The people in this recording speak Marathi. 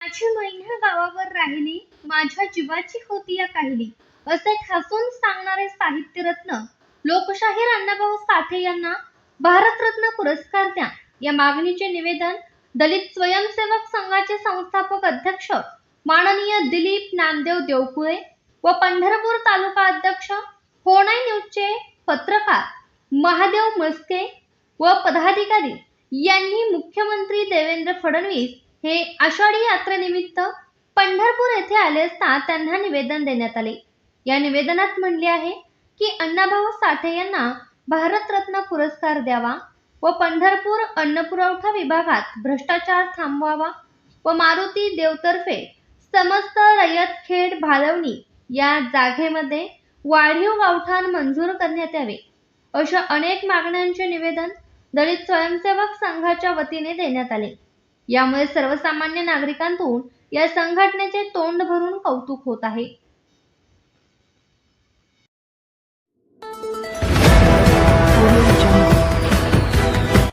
माझी गावावर राहिली माझ्या जीवाची होती या काहिली. असे ठासून सांगणारे साहित्यरत्न लोकशाहीर अण्णाभाऊ साठे यांना भारतरत्न पुरस्कार द्या. या मागणीचे निवेदन दलित स्वयंसेवक संघाचे संस्थापक अध्यक्ष माननीय दिलीप नामदेव देवकुळे व पंढरपूर तालुका अध्यक्ष होणाई न्यूजचे पत्रकार महादेव मस्के व पदाधिकारी यांनी मुख्यमंत्री देवेंद्र फडणवीस हे आषाढी यात्रेनिमित्त पंढरपूर येथे आले असता त्यांना निवेदन देण्यात आले. या निवेदनात म्हणले आहे की अण्णाभाऊ साठे यांना भारतरत्न पुरस्कार द्यावा व पंढरपूर अन्नपुरवठा विभागात भ्रष्टाचार थांबवावा व मारुती देवतर्फे समस्त रयत खेड भालवणी या जागेमध्ये वाढीव गावठाण मंजूर करण्यात यावे अशा अनेक मागण्यांचे निवेदन दलित स्वयंसेवक संघाच्या वतीने देण्यात आले. यामुळे सर्वसामान्य नागरिकांतून या संघटनेचे तोंड भरून कौतुक होत आहे.